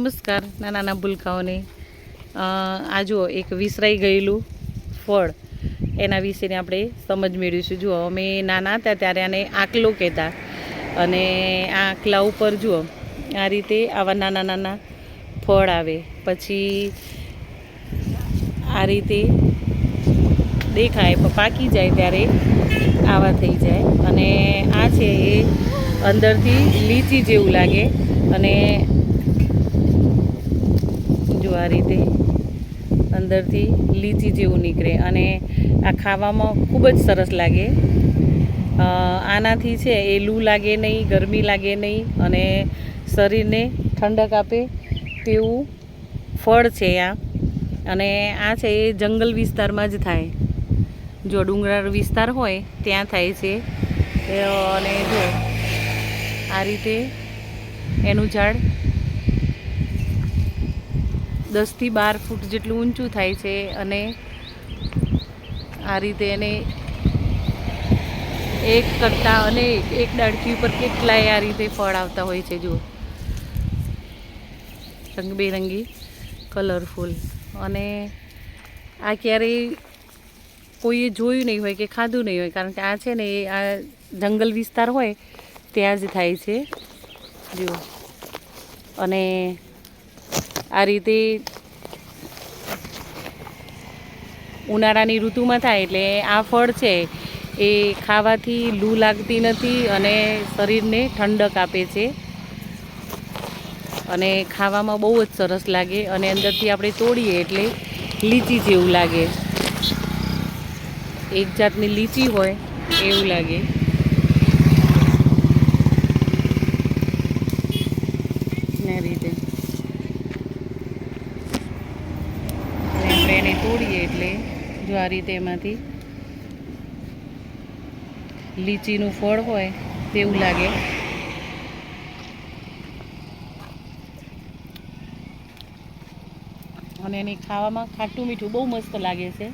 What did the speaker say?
નમસ્કાર નાના નાના ભૂલકાઓને આ જુઓ, એક વિસરાઈ ગયેલું ફળ. એના વિશેની આપણે સમજ મેળવીશું. જુઓ, અમે નાના હતા ત્યારે આને આકલો કહેતા. અને આ આકલા ઉપર જુઓ, આ રીતે આવા નાના નાના ફળ આવે. પછી આ રીતે દેખાય પાકી જાય ત્યારે આવા થઈ જાય. અને આ છે એ અંદરથી લીચી જેવું લાગે. અને જો આ રીતે અંદરથી લીચી જેવું નીકળે અને આ ખાવામાં ખૂબ જ સરસ લાગે. આનાથી છે એ લૂ લાગે નહીં, ગરમી લાગે નહીં અને શરીરને ઠંડક આપે તેવું ફળ છે આ. અને આ છે એ જંગલ વિસ્તારમાં જ થાય. જો ડુંગરાળ વિસ્તાર હોય ત્યાં થાય છે. અને જો આ રીતે એનું ઝાડ દસથી બાર ફૂટ જેટલું ઊંચું થાય છે અને આ રીતે એને એક કરતાં અને એક ડાળખી ઉપર કેટલાય આ રીતે ફળ આવતા હોય છે, જુઓ. રંગબેરંગી કલરફુલ અને આ ક્યારેય કોઈએ જોયું નહીં હોય કે ખાધું નહીં હોય, કારણ કે આ છે ને એ આ જંગલ વિસ્તાર હોય, ત્યાં જ થાય છે. જુઓ. અને આ રીતે ઉનાળાની ઋતુમાં થાય એટલે આ ફળ છે એ ખાવાથી લૂ લાગતી નથી અને શરીરને ઠંડક આપે છે. અને ખાવામાં બહુ જ સરસ લાગે અને અંદરથી આપણે તોડીએ એટલે લીચી જેવું લાગે. એક જાતની લીચી હોય એવું લાગે. ને રીતે અને આપણે તોડીએ એટલે જો આ રીતે એમાંથી લીચીનું ફળ હોય તેવું લાગે. અને એને ખાવામાં ખાટું મીઠું બહુ મસ્ત લાગે છે.